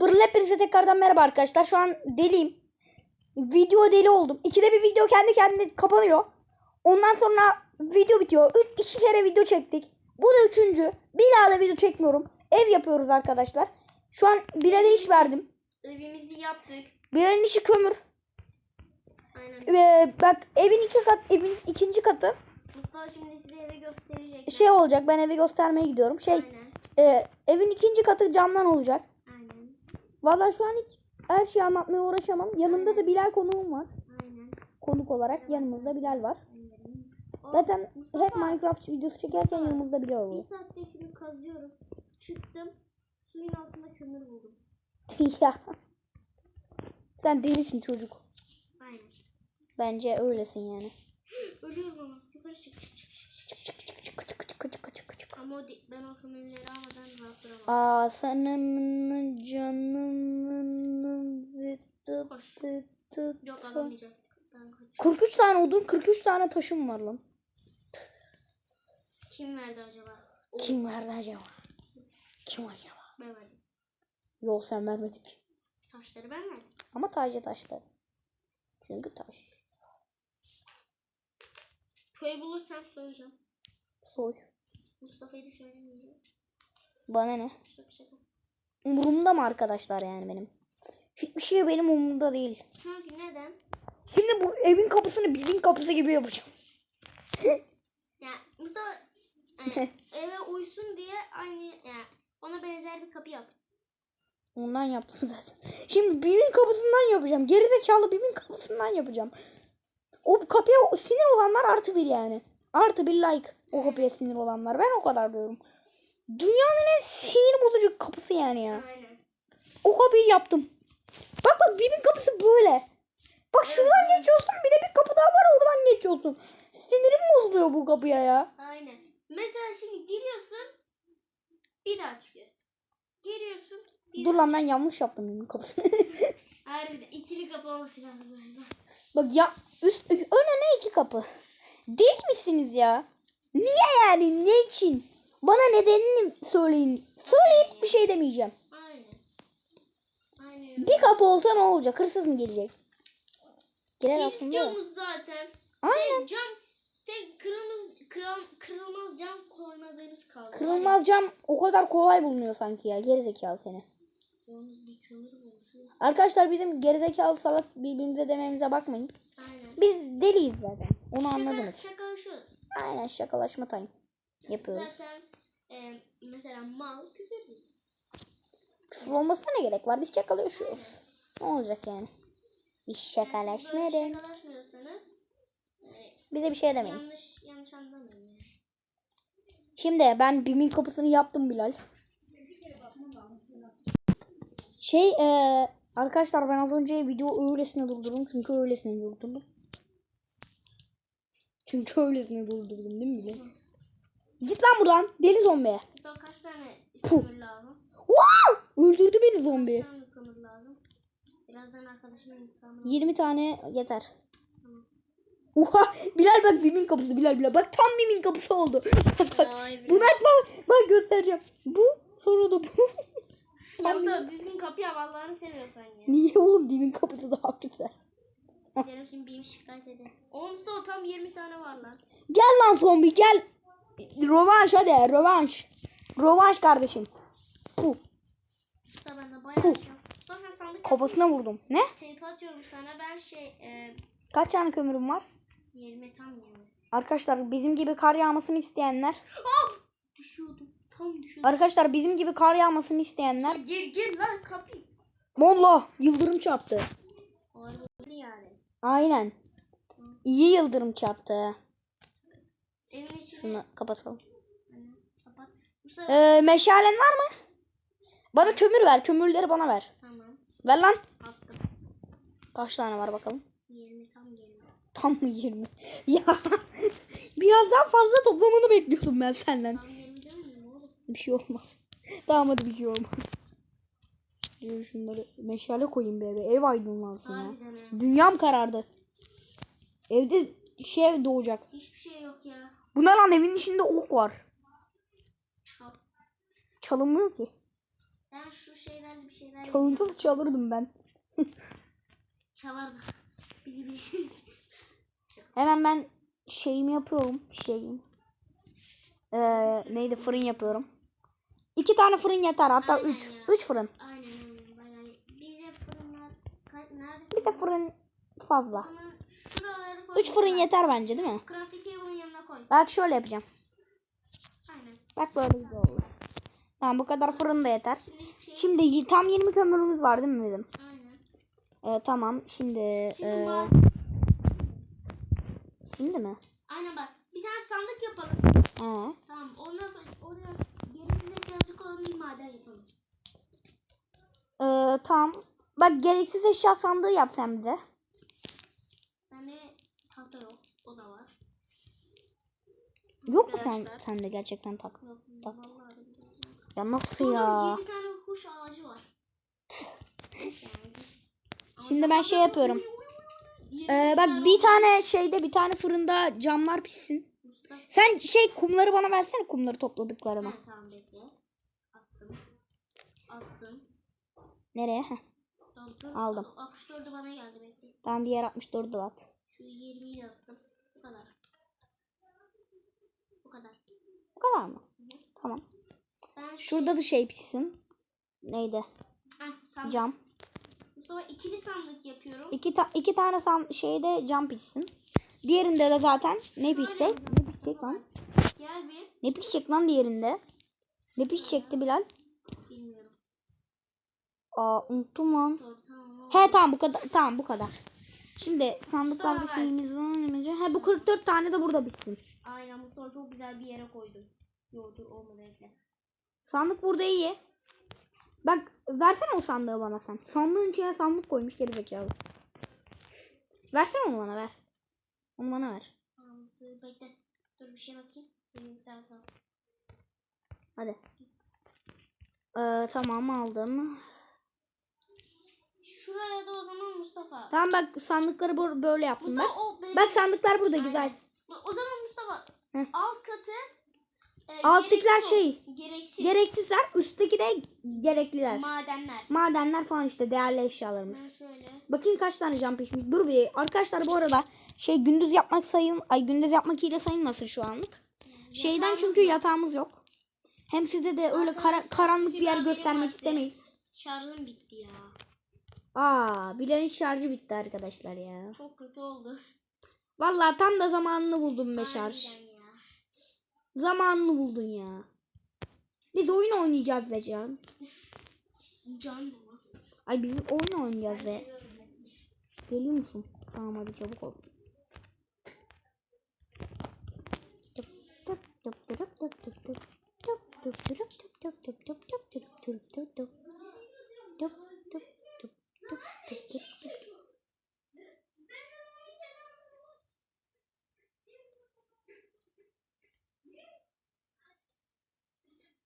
Durun hepinize tekrardan merhaba arkadaşlar. Şu an deliyim. Video deli oldum. İkide bir video kendi kendine kapanıyor. Ondan sonra video bitiyor. Üç, iki kere video çektik. Bu da üçüncü. Bir daha da video çekmiyorum. Ev yapıyoruz arkadaşlar. Şu an birine iş verdim. Evimizi yaptık. Birinin işi kömür. Aynen. Ve bak evin iki kat, evin ikinci katı Mustafa şimdi size evi gösterecek. şey olacak. Ben evi göstermeye gidiyorum. Şey, Aynen. e, evin ikinci katı camdan olacak. Vallahi şu an hiç her şeyi anlatmaya uğraşamam. Yanımda da Bilal konuğum var. Aynen. Konuk olarak yanımızda Bilal var. Aynen. Zaten Mustafa, hep Minecraft videosu çekerken yanımızda Bilal Bir oluyor. saatte şimdi kazıyorum. Çıktım. Suyun altında kömür buldum. ya. Sen delisin çocuk. Aynen. Bence öylesin yani. Ölüyorum ama. Yukarı çık. çık. Ama o ben o kömürleri almadan rahat duramam. Aa senin canımın Yok alamayacağım. Ben kaç. 43 tane odun 43 tane taşım var lan. Kim verdi acaba? O, Kim verdi acaba? Kim acaba? Ben verdim. Yok sen vermedin. Taşları ben verdim. Ama tacı taştı. Çünkü taş. Köy bulursam soyacağım. Soy. Mustafa'yı da söylemeyeceğim. Bana ne? Şaka şaka. Umurumda mı arkadaşlar yani benim? Hiçbir şey benim umurumda değil. Çünkü neden? Şimdi bu evin kapısını bilin kapısı gibi yapacağım. Ya Mustafa e, eve uysun diye aynı ya ona benzer bir kapı yap. Ondan yaptım zaten. Şimdi bimin kapısından yapacağım. Gerizekalı bimin kapısından yapacağım. O kapıya sinir olanlar artı bir yani. Artı bir like. O kapıya sinir olanlar. Ben o kadar diyorum. Dünyanın en sinir bozucu kapısı yani ya. Aynen. O kapıyı yaptım. Bak bak bimin kapısı böyle. Bak şuradan geçiyorsun bir de bir kapı daha var oradan geçiyorsun. Sinirim bozuluyor bu kapıya ya. Aynen. Mesela şimdi giriyorsun bir daha çıkıyor. Giriyorsun bir Dur daha. lan ben yanlış yaptım bimin kapısını. Harbiden ikili kapı olması lazım galiba. Bak ya üst önüne iki kapı. Deli misiniz ya? Niye yani? Ne için? Bana nedenini söyleyin. Söyleyin bir şey demeyeceğim. Aynen. Aynen. Bir kapı olsa ne olacak? Hırsız mı gelecek? Gelir aslında. da. camız zaten. Aynen. Tek cam, tek kırılmaz, kıram, kırılmaz cam koymadığınız kaldı. Kırılmaz cam o kadar kolay bulunuyor sanki ya. Gerizekalı seni. Arkadaşlar bizim gerizekalı salak birbirimize dememize bakmayın. Aynen. Biz deliyiz zaten. Onu anladınız. Şaka, şakalaşıyoruz. Aynen şakalaşma time. Yapıyoruz. Zaten e, mesela mal küfür. Küfür olmasına ne gerek var? Biz şakalaşıyoruz. Ne olacak yani? Biz şakalaşmayalım. şakalaşmıyorsanız e, Bize bir şey demeyin. yanlış yanlış anlamayın yani. Şimdi ben BİM'in kapısını yaptım Bilal. Şey eee arkadaşlar ben az önce video öylesine durdurdum çünkü öylesine durdurdum. Çünkü öylesine durdurdum değil mi Bilal? Git lan buradan deli zombi. Daha kaç tane kömür lazım? Wow! Öldürdü beni zombi. Kaç tane kömür lazım? Birazdan arkadaşımın intikamını 20 tane yeter. Tamam. Oha Bilal bak BİM'in kapısı Bilal Bilal bak tam BİM'in kapısı oldu. bak bak Vay be. bunu açma bak göstereceğim. Bu sonra da bu. Mustafa düzgün kapı yap Allah'ını seviyorsan ya. Niye oğlum BİM'in kapısı daha güzel. Benim şimdi bir şikayet edeyim. Oğlum Mustafa tam 20 tane var lan. Gel lan zombi gel. Rövanş hadi rövanş. Rövanş kardeşim. Puh, Mustafa ben de bayağı sandık kafasına vurdum. Ne? Teyp atıyorum sana ben şey e, Kaç tane kömürüm var? 20 tam 20. Arkadaşlar bizim gibi kar yağmasını isteyenler. Ah! Düşüyordum. Tam düşüyordum. Arkadaşlar bizim gibi kar yağmasını isteyenler. Gir gir lan kapı. Allah yıldırım çarptı. Aynen. İyi yıldırım çarptı. Evin içine Şunu kapatalım. Kapat. Ee, meşalen var mı? Bana kömür ver. Kömürleri bana ver. tamam Ver lan. attım. Kaç tane var bakalım. 20 tam geliyor. Tam mı 20? ya biraz daha fazla toplamanı bekliyordum ben senden. Tam 20 değil mi? Bir şey olmaz. Tamam hadi bir şey olmaz. Dur şunları meşale koyayım bir eve. Ev aydınlansın ya. Harbiden. Dünyam karardı. Evde şey doğacak. Hiçbir şey yok ya. Bu ne lan evin içinde ok var. Çal. Çalınmıyor ki. Ben şu şeylerle bir şeyler Çalıntı çalırdım ben. çalardım. Bizi bilirsiniz. Hemen ben şeyimi yapıyorum. Şeyim. Ee, neydi fırın yapıyorum. İki tane fırın yeter hatta Aynen üç. ya. Üç fırın. Aynen. Bayağı. Bir de fırınlar. Ka- Nerede? Bir de fırın fazla. Üç fırın yeter bence değil mi? Bak şöyle yapacağım. Aynen. Bak böyle güzel oldu. Tamam bu kadar fırın da yeter. Şimdi şey. Şimdi tam 20 kömürümüz var değil mi bizim? Aynen. Ee, tamam şimdi Şimdi bak. şimdi mi? Aynen bak. Bir tane sandık yapalım. Ee, Tamam. Ondan sonra oraya gerisinde yazacak olan bir maden yapalım. ee, tamam. Bak gereksiz eşya sandığı yap sen bize. Yani tahta yok. O da var. Yok mu sen sende gerçekten tak? Yok. Ya nasıl Burada ya? 7 tane kuş ağacı var. Şimdi ben şey yapıyorum. Ee, bak bir tane şeyde bir tane fırında camlar pişsin. Sen şey kumları bana versene kumları bekle. Attım. Attım. Nereye? Heh. Dur. Aldım. 64'ü bana geldi bekle. Tamam diğer 64'ü de at. Şu 20'yi de attım. Bu kadar. Bu kadar. Bu kadar mı? Tamam. Ben şu... Şurada da şey pişsin. Neydi? Heh, sandık. Cam. Mustafa ikili sandık yapıyorum. İki, ta iki tane sam şeyde cam pişsin. Diğerinde de zaten ne pişecek? Ne pişecek lan? Gel bir. Ne pişecek lan diğerinde? Ne pişecekti Bilal? Aa unuttum lan. He tamam bu kadar. Tamam bu kadar. Şimdi sandıklarda Sonra- şeyimiz var. He bu 44 tane de burada bitsin. Aynen Mustafa çok güzel bir yere koydum. Yok dur olmadı bekle. Sandık burada iyi. Bak versene o sandığı bana sen. Sandığın içine sandık koymuş geri zekalı. Versene onu bana ver. Onu bana ver. Tamam dur bekle. Dur bir şey bakayım. Benim bir tane. Hadi. Ee, tamam aldım. Şuraya da o zaman Mustafa. Tamam bak sandıkları böyle yaptım bak. Mustafa o benim. Bak sandıklar burada Aynen. güzel. O zaman Mustafa Hı. alt katı e, Alttakiler şey. Gereksiz. Gereksizler üstteki de gerekliler. Madenler. Madenler falan işte değerli eşyalarımız. Ben şöyle. Bakayım kaç tane cam pişmiş. Dur bir. Arkadaşlar bu arada şey gündüz yapmak sayın. Ay gündüz yapmak iyi de sayılmasın şu anlık. Şeyden Yatağımız çünkü yok. yatağımız yok. Hem size de öyle kara- karanlık bir yer göstermek istemeyiz. Şarjım bitti ya. Aa, Bilal'in şarjı bitti arkadaşlar ya. Çok kötü oldu. Vallahi tam da zamanını buldum be şarj. Zamanını buldun ya. Biz oyun oynayacağız be Can. Can mı? Ay biz oyun oynayacağız be. Geliyor musun? Tamam hadi çabuk ol.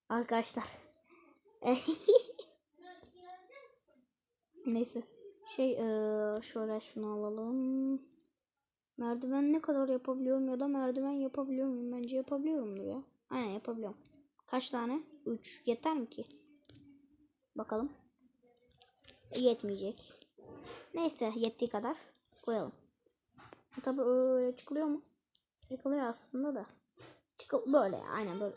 Arkadaşlar. Neyse. Şey eee, şöyle şunu alalım. Merdiven ne kadar yapabiliyorum ya da merdiven yapabiliyor muyum? Bence yapabiliyorumdur ya. Aynen yapabiliyorum. Kaç tane? 3. Yeter mi ki? Bakalım. Yetmeyecek. Neyse yettiği kadar koyalım. Tabi öyle çıkılıyor mu? Çıkılıyor aslında da. Çıkıl böyle aynen böyle.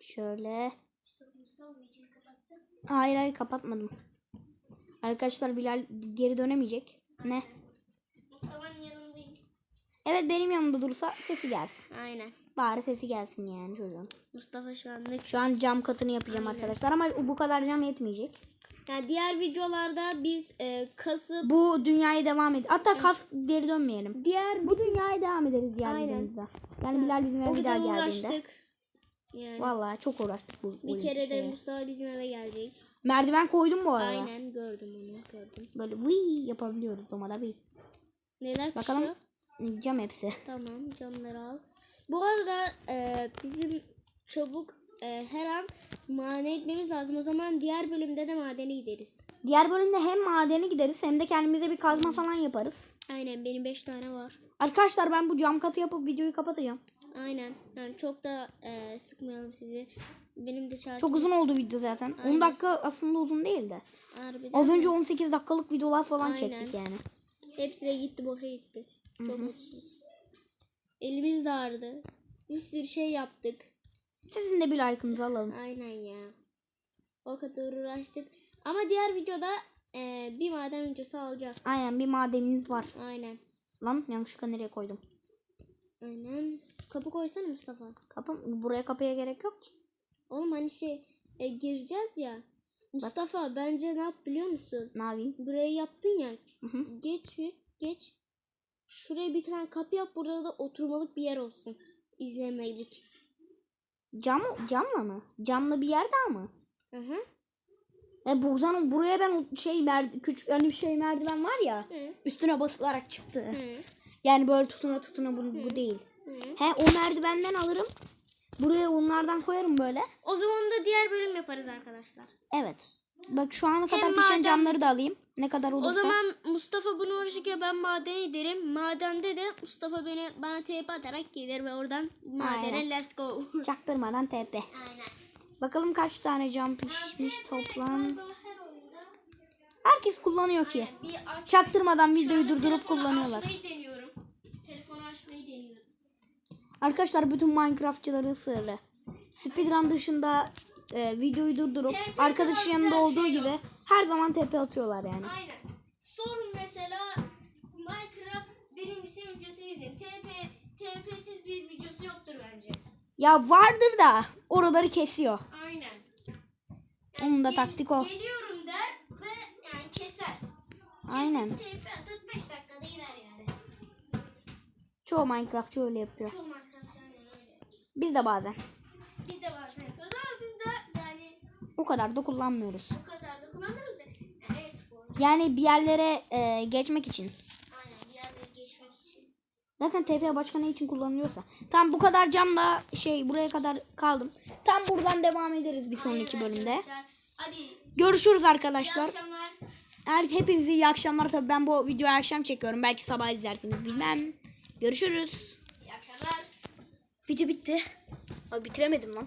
Şöyle. Mustafa, kapattı. Hayır hayır kapatmadım. Arkadaşlar Bilal geri dönemeyecek. Ne? Mustafa'nın yanındayım. Evet benim yanımda dursa sesi gelsin. Aynen. Bari sesi gelsin yani çocuğun. Mustafa şu anlık. Şu an cam katını yapacağım arkadaşlar ama bu kadar cam yetmeyecek. Yani diğer videolarda biz e, kasıp Bu dünyaya devam ed. Hatta kas geri dönmeyelim. diğer Bu dünyaya devam ederiz diğer Aynen. videomuzda. Yani Bilal bizim eve o bir daha geldiğinde. uğraştık. Yani Vallahi çok uğraştık bu, bir kere de. Mustafa bizim eve gelecek. Merdiven koydum bu arada. Aynen gördüm onu gördüm. Böyle vıy yapabiliyoruz domada bir. Neler Bakalım. pişiyor? Cam hepsi. Tamam camları al. Bu arada e, bizim çabuk e, her an madene gitmemiz lazım. O zaman diğer bölümde de madene gideriz. Diğer bölümde hem madene gideriz hem de kendimize bir kazma falan yaparız. Aynen benim 5 tane var. Arkadaşlar ben bu cam katı yapıp videoyu kapatacağım. Aynen. Yani çok da e, sıkmayalım sizi. Benim de şarjım Çok uzun oldu video zaten. 10 dakika aslında uzun değil de. harbiden. Az önce 18 dakikalık videolar falan Aynen. çektik yani. Hepsi de gitti boşa gitti. Çok mutsuz. Elimiz de ağrıdı. Bir sürü şey yaptık. Sizin de bir like'ınızı alalım. Aynen ya. O kadar uğraştık. Ama diğer videoda e, bir maden videosu alacağız. Aynen bir madenimiz var. Aynen. Lan yanlışlıkla nereye koydum? Aynen. Kapı koysana Mustafa. Kapı, buraya kapıya gerek yok ki. Oğlum hani şey e, gireceğiz ya. Mustafa bence ne yap biliyor musun? Ne yapayım? Burayı yaptın ya. Hı hı. Geç bir geç. Şuraya bir tane kapı yap. Burada da oturmalık bir yer olsun. İzlemelik. Cam, camla mı? Camlı bir yer daha mı? Hı hı. E buradan buraya ben şey merdi küçük hani bir şey merdiven var ya Hı. üstüne basılarak çıktı. Hı. Yani böyle tutuna tutuna bu, bu değil. Hı. He o merdivenden alırım. Buraya onlardan koyarım böyle. O zaman da diğer bölüm yaparız arkadaşlar. Evet. Bak şu ana kadar Hem pişen maden- camları da alayım. Ne kadar olursa. O zaman Mustafa bunu uğraşırken ben madene giderim. Madende de Mustafa beni bana TP atarak gelir ve oradan madene Aynen. let's go. çaktırmadan TP. Aynen. Bakalım kaç tane cam pişmiş toplam. Herkes kullanıyor ki. Çaktırmadan videoyu durdurup kullanıyorlar. Açmayı deniyorum. Telefonu açmayı deniyorum. Arkadaşlar bütün Minecraftçıların sırrı. Speedrun dışında e, videoyu durdurup TP arkadaşın yanında olduğu şey gibi her zaman TP atıyorlar yani. Aynen. Sorun mesela Minecraft birincisi videosunu izleyin. TP, TP'siz bir videosu yoktur bence. Ya vardır da oraları kesiyor. Aynen. Onun da taktik o. Geliyorum der ve yani keser. Aynen. Kesip TP atıp 5 dakikada gider yani. Çoğu Minecraftçı öyle yapıyor. Çoğu Minecraft aynen öyle. Biz de bazen. Biz de bazen yapıyoruz ama biz de yani O kadar da kullanmıyoruz. o kadar da kullanmıyoruz da yani e-spor. Yani bir yerlere e, geçmek için. Aynen bir yerlere geçmek için. Zaten TP başka ne için kullanılıyorsa. Tam bu kadar camla şey buraya kadar kaldım. Tam buradan devam ederiz bir sonraki Aynen bölümde. arkadaşlar. Hadi Görüşürüz iyi arkadaşlar. akşamlar. Her, hepinize iyi akşamlar. Tabii ben bu videoyu akşam çekiyorum. Belki sabah izlersiniz bilmem. Görüşürüz. İyi akşamlar. Video bitti. Abi bitiremedim lan.